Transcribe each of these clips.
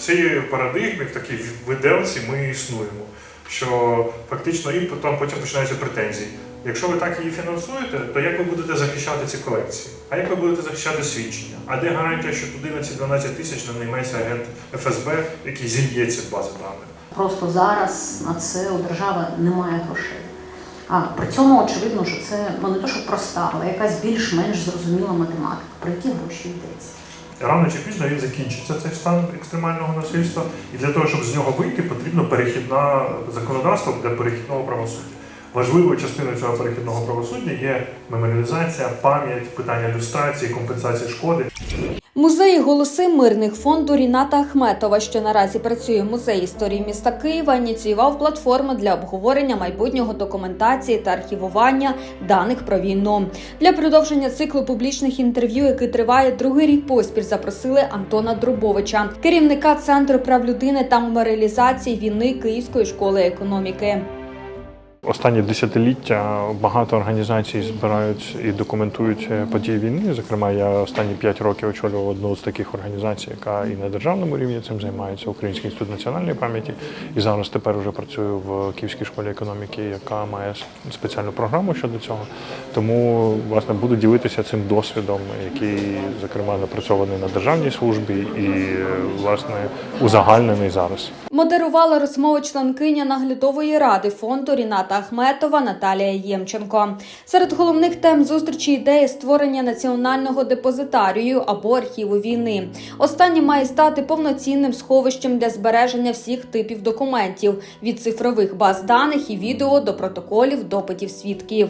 В цій парадигмі, в такій виделці ми існуємо. Що фактично і потім, потім починаються претензії. Якщо ви так її фінансуєте, то як ви будете захищати ці колекції? А як ви будете захищати свідчення? А де гарантія, що туди на ці 12 тисяч не наймається агент ФСБ, який зільє ці бази даних? Просто зараз на це у держави немає грошей. А при цьому очевидно, що це ну, не то, що проста, але якась більш-менш зрозуміла математика. Про які гроші йдеться? Рано чи пізно він закінчиться цей стан екстремального насильства, і для того, щоб з нього вийти, потрібно перехідна законодавство для перехідного правосуддя. Важливою частиною цього перехідного правосуддя є меморіалізація, пам'ять, питання люстрації, компенсації шкоди. Музеї голоси мирних фонду Ріната Ахметова, що наразі працює в музеї історії міста Києва, ініціював платформу для обговорення майбутнього документації та архівування даних про війну. Для продовження циклу публічних інтерв'ю, який триває другий рік поспіль, запросили Антона Друбовича, керівника центру прав людини та меморіалізації війни Київської школи економіки. Останні десятиліття багато організацій збирають і документують події війни. Зокрема, я останні п'ять років очолював одну з таких організацій, яка і на державному рівні цим займається Український інститут національної пам'яті. І зараз тепер вже працюю в Київській школі економіки, яка має спеціальну програму щодо цього. Тому власне буду ділитися цим досвідом, який зокрема напрацьований на державній службі і власне узагальнений зараз. Модерувала розмову членкиня наглядової ради фонду Ріната Ахметова Наталія Ємченко. Серед головних тем зустрічі ідеї створення національного депозитарію або архіву війни. Останнє має стати повноцінним сховищем для збереження всіх типів документів від цифрових баз даних і відео до протоколів допитів свідків.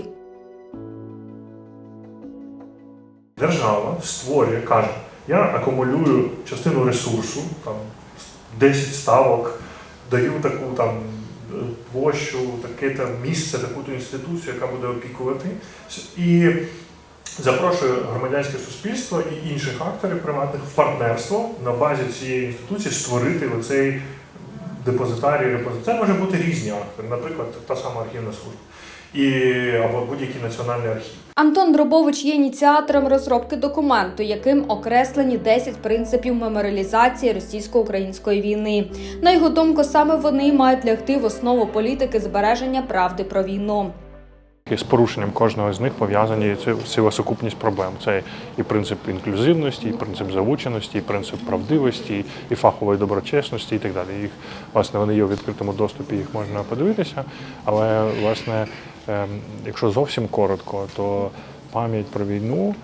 Держава створює, каже, я акумулюю частину ресурсу, там 10 ставок, даю таку там площу, таке там місце, таку то інституцію, яка буде опікувати. І запрошує громадянське суспільство і інших акторів приватних в партнерство на базі цієї інституції створити оцей депозитарій, репозитарій. Це може бути різні актори, наприклад, та сама архівна служба. І, або будь-який національний архів. Антон Дробович є ініціатором розробки документу, яким окреслені 10 принципів меморіалізації російсько-української війни. На його думку, саме вони мають лягти в основу політики збереження правди про війну. І з порушенням кожного з них пов'язані ці- ціла сукупність проблем. Це і принцип інклюзивності, і принцип залученості, і принцип правдивості, і фахової доброчесності, і так далі. Їх власне вони є у відкритому доступі, їх можна подивитися. Але власне, якщо зовсім коротко, то пам'ять про війну.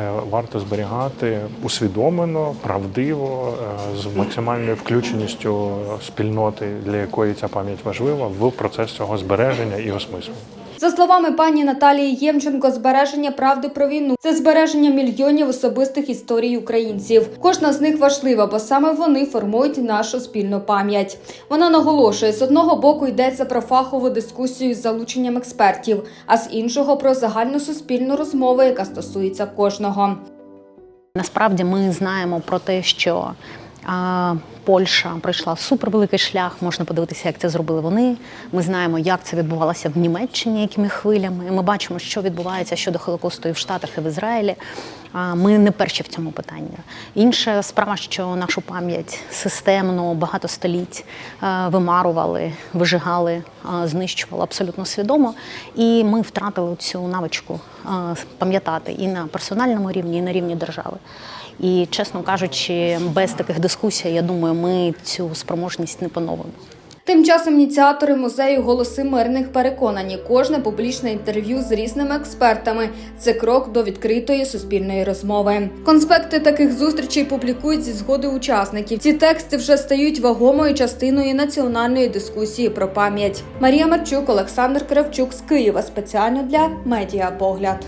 е, Варто зберігати усвідомлено, правдиво, е, з максимальною включеністю спільноти, для якої ця пам'ять важлива, в процес цього збереження і осмислення. За словами пані Наталії Ємченко, збереження правди про війну це збереження мільйонів особистих історій українців. Кожна з них важлива, бо саме вони формують нашу спільну пам'ять. Вона наголошує, з одного боку йдеться про фахову дискусію з залученням експертів, а з іншого про загальну суспільну розмову, яка стосується кожного. Насправді ми знаємо про те, що Польща пройшла супервеликий шлях. Можна подивитися, як це зробили вони. Ми знаємо, як це відбувалося в Німеччині, якими хвилями. Ми бачимо, що відбувається щодо Холокосту і в Штатах, і в Ізраїлі. Ми не перші в цьому питанні. Інша справа, що нашу пам'ять системно багато століть е, вимарували, вижигали, е, знищували абсолютно свідомо. І ми втратили цю навичку е, пам'ятати і на персональному рівні, і на рівні держави. І, чесно кажучи, без таких дискусій, я думаю, ми цю спроможність не поновимо. Тим часом ініціатори музею голоси мирних переконані, кожне публічне інтерв'ю з різними експертами це крок до відкритої суспільної розмови. Конспекти таких зустрічей публікують зі згоди учасників. Ці тексти вже стають вагомою частиною національної дискусії про пам'ять. Марія Марчук, Олександр Кравчук з Києва спеціально для медіа погляд.